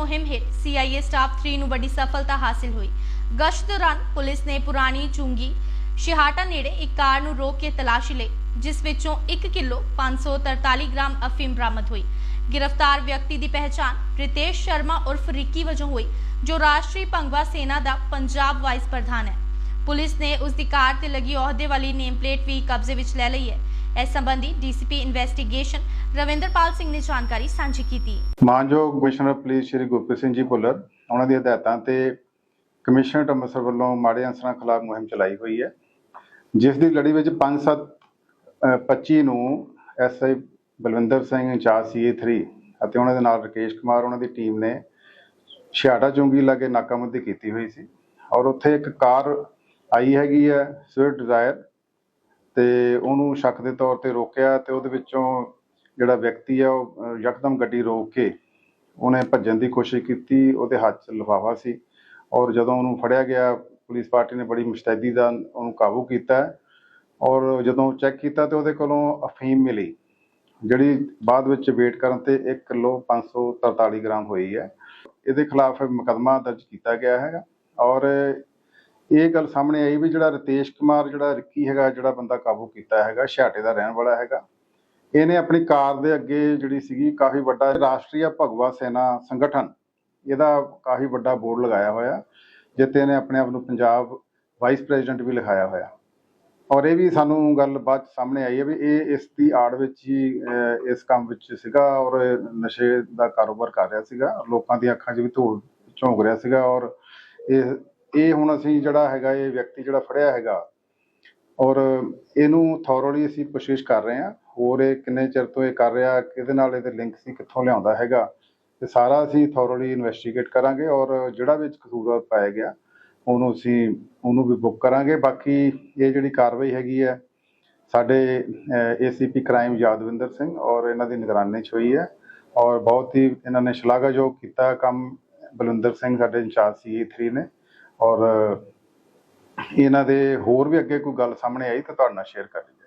ਮੁਹਿੰਮ ਹੇਠ CIA staff 3 ਨੂੰ ਵੱਡੀ ਸਫਲਤਾ ਹਾਸਿਲ ਹੋਈ। ਗਸ਼ਤ ਦੌਰਾਨ ਪੁਲਿਸ ਨੇ ਪੁਰਾਣੀ ਚੁੰਗੀ ਸ਼ਿਹਾਟਾ ਨੇੜੇ ਇੱਕ ਕਾਰ ਨੂੰ ਰੋਕ ਕੇ ਤਲਾਸ਼ੀ ਲਈ, ਜਿਸ ਵਿੱਚੋਂ 1 ਕਿਲੋ 543 ਗ੍ਰਾਮ ਅਫੀਮ ਬਰਾਮਦ ਹੋਈ। ਗ੍ਰਿਫਤਾਰ ਵਿਅਕਤੀ ਦੀ ਪਹਿਚਾਣ ਰਿਤੇਸ਼ ਸ਼ਰਮਾ ਉਰਫ ਰਿੱਕੀ ਵਜੋਂ ਹੋਈ, ਜੋ ਰਾਸ਼ਟਰੀ ਭੰਗਵਾ ਸੇਨਾ ਦਾ ਪੰਜਾਬ ਵਾਈਸ ਪ੍ਰਧਾਨ ਹੈ। ਪੁਲਿਸ ਨੇ ਉਸ ਦੀ ਕਾਰ ਤੇ ਲੱਗੀ ਅਹੁਦੇ ਵਾਲੀ ਨੇਮ ਪਲੇਟ ਵੀ ਕਬਜ਼ੇ ਵਿੱਚ ਲੈ ਲਈ ਹੈ। ਇਸ ਸੰਬੰਧੀ ਡੀਸੀਪੀ ਇਨਵੈਸਟੀਗੇਸ਼ਨ ਰਵਿੰਦਰਪਾਲ ਸਿੰਘ ਨੇ ਜਾਣਕਾਰੀ ਸਾਂਝੀ ਕੀਤੀ। ਮਾਨਯੋਗ ਕਮਿਸ਼ਨਰ ਪੁਲਿਸ ਸ਼੍ਰੀ ਗੁਰਪ੍ਰੀਤ ਸਿੰਘ ਜੀ ਭੁੱਲਰ, ਉਹਨਾਂ ਦੀ ਹਦਾਇਤਾਂ ਤੇ ਕਮਿਸ਼ਨਰ ਅੰਮ੍ਰਿਤਸਰ ਵੱਲੋਂ ਮਾੜੇ ਅਨਸਰਾਂ ਖਿਲਾਫ ਮੁਹਿੰਮ ਚਲਾਈ ਹੋਈ ਹੈ, ਜਿਸ ਦੀ ਲੜੀ ਵਿੱਚ 5-7-25 ਨੂੰ ਐਸਆਈ ਬਲਵਿੰਦਰ ਸਿੰਘ ਇੰਚਾਰਜ ਸੀਏ3 ਅਤੇ ਉਹਨਾਂ ਦੇ ਨਾਲ ਰਕੇਸ਼ ਕੁਮਾਰ, ਉਹਨਾਂ ਦੀ ਟੀਮ ਨੇ ਛਿਆਟਾ ਚੁੰਗੀ ਲਾਗੇ ਨਾਕਾਬੰਦੀ ਕੀਤੀ ਹੋਈ ਸੀ ਔਰ ਉੱਥੇ ਇੱਕ ਕਾਰ ਆਈ ਹੈਗੀ ਹੈ, ਸਵਿਫਟ ਡਿਜ਼ਾਇਰ ਤੇ ਉਹਨੂੰ ਸ਼ੱਕ ਦੇ ਤੌਰ ਤੇ ਰੋਕਿਆ ਤੇ ਉਹਦੇ ਵਿੱਚੋਂ ਜਿਹੜਾ ਵਿਅਕਤੀ ਆ ਉਹ ਯਕਦਮ ਗੱਡੀ ਰੋਕ ਕੇ ਉਹਨੇ ਭੱਜਣ ਦੀ ਕੋਸ਼ਿਸ਼ ਕੀਤੀ, ਉਹਦੇ ਹੱਥ 'ਚ ਲਿਫਾਫਾ ਸੀ ਔਰ ਜਦੋਂ ਉਹਨੂੰ ਫੜਿਆ ਗਿਆ, ਪੁਲਿਸ ਪਾਰਟੀ ਨੇ ਬੜੀ ਮੁਸਤੈਦੀ ਦਾ ਉਹਨੂੰ ਕਾਬੂ ਕੀਤਾ ਔਰ ਜਦੋਂ ਚੈੱਕ ਕੀਤਾ ਤੇ ਉਹਦੇ ਕੋਲੋਂ ਅਫੀਮ ਮਿਲੀ, ਜਿਹੜੀ ਬਾਅਦ ਵਿੱਚ ਵੇਟ ਕਰਨ ਤੇ 1 ਕਿਲੋ 543 ਗ੍ਰਾਮ ਹੋਈ ਹੈ। ਇਹਦੇ ਖਿਲਾਫ ਮੁਕੱਦਮਾ ਦਰਜ ਕੀਤਾ ਗਿਆ ਹੈਗਾ ਔਰ ਇਹ ਗੱਲ ਸਾਹਮਣੇ ਆਈ ਵੀ ਜਿਹੜਾ ਰਤੇਸ਼ ਕੁਮਾਰ, ਜਿਹੜਾ ਰਿੱਕੀ ਹੈਗਾ, ਜਿਹੜਾ ਬੰਦਾ ਕਾਬੂ ਕੀਤਾ ਹੈਗਾ ਛਾਟੇ ਦਾ ਰਹਿਣ ਵਾਲਾ ਹੈਗਾ। ਇਹਨੇ ਆਪਣੀ ਕਾਰ ਦੇ ਅੱਗੇ ਜਿਹੜੀ ਸੀਗੀ, ਕਾਫੀ ਵੱਡਾ ਰਾਸ਼ਟਰੀ ਭਗਵਾ ਸੈਨਾ ਸੰਗਠਨ, ਇਹਦਾ ਕਾਫੀ ਵੱਡਾ ਬੋਰਡ ਲਗਾਇਆ ਹੋਇਆ ਜਿੱਤੇ ਇਹਨੇ ਆਪਣੇ ਆਪ ਨੂੰ ਪੰਜਾਬ ਵਾਈਸ ਪ੍ਰੈਜ਼ੀਡੈਂਟ ਵੀ ਲਿਖਾਇਆ ਹੋਇਆ। ਔਰ ਇਹ ਵੀ ਸਾਨੂੰ ਗੱਲ ਬਾਅਦ 'ਚ ਸਾਹਮਣੇ ਆਈ ਹੈ ਵੀ ਇਹ ਇਸ ਦੀ ਆੜ ਵਿੱਚ ਹੀ ਇਸ ਕੰਮ ਵਿੱਚ ਸੀਗਾ ਔਰ ਨਸ਼ੇ ਦਾ ਕਾਰੋਬਾਰ ਕਰ ਰਿਹਾ ਸੀਗਾ, ਲੋਕਾਂ ਦੀਆਂ ਅੱਖਾਂ 'ਚ ਵੀ ਧੂੜ ਝੋਂਕ ਰਿਹਾ ਸੀਗਾ ਔਰ ਇਹ ਇਹ ਹੁਣ ਅਸੀਂ ਜਿਹੜਾ ਹੈਗਾ, ਇਹ ਵਿਅਕਤੀ ਜਿਹੜਾ ਫੜਿਆ ਹੈਗਾ ਔਰ ਇਹਨੂੰ ਥੋਰਲੀ ਅਸੀਂ ਕੋਸ਼ਿਸ਼ ਕਰ ਰਹੇ ਹਾਂ, ਹੋਰ ਇਹ ਕਿੰਨੇ ਚਿਰ ਤੋਂ ਇਹ ਕਰ ਰਿਹਾ, ਕਿਹਦੇ ਨਾਲ ਇਹਦੇ ਲਿੰਕ ਸੀ ਕਿੱਥੋਂ ਲਿਆਉਂਦਾ ਹੈਗਾ ਤੇ ਸਾਰਾ ਅਸੀਂ ਥੋਰਲੀ ਇਨਵੈਸਟੀਗੇਟ ਕਰਾਂਗੇ ਔਰ ਜਿਹੜਾ ਵਿੱਚ ਕਸੂਰਵਾਰ ਪਾਇਆ ਗਿਆ, ਉਹਨੂੰ ਅਸੀਂ, ਉਹਨੂੰ ਵੀ ਬੁੱਕ ਕਰਾਂਗੇ। ਬਾਕੀ ਇਹ ਜਿਹੜੀ ਕਾਰਵਾਈ ਹੈਗੀ ਹੈ, ਸਾਡੇ ਏਸੀਪੀ ਕ੍ਰਾਈਮ ਯਾਦਵਿੰਦਰ ਸਿੰਘ ਔਰ ਇਹਨਾਂ ਦੀ ਨਿਗਰਾਨੀ 'ਚ ਹੋਈ ਹੈ ਔਰ ਬਹੁਤ ਹੀ ਇਹਨਾਂ ਨੇ ਸ਼ਲਾਘਾਯੋਗ ਕੀਤਾ। ਕੰਮ ਬਲਵਿੰਦਰ ਸਿੰਘ, ਸਾਡੇ ਇੰਚਾਰਜ ਸੀ 3 ਨੇ। ਔਰ ਇਹਨਾਂ ਦੇ ਹੋਰ ਵੀ ਅੱਗੇ ਕੋਈ ਗੱਲ ਸਾਹਮਣੇ ਆਈ ਤਾਂ ਤੁਹਾਡੇ ਨਾਲ ਸ਼ੇਅਰ ਕਰਾਂਗੇ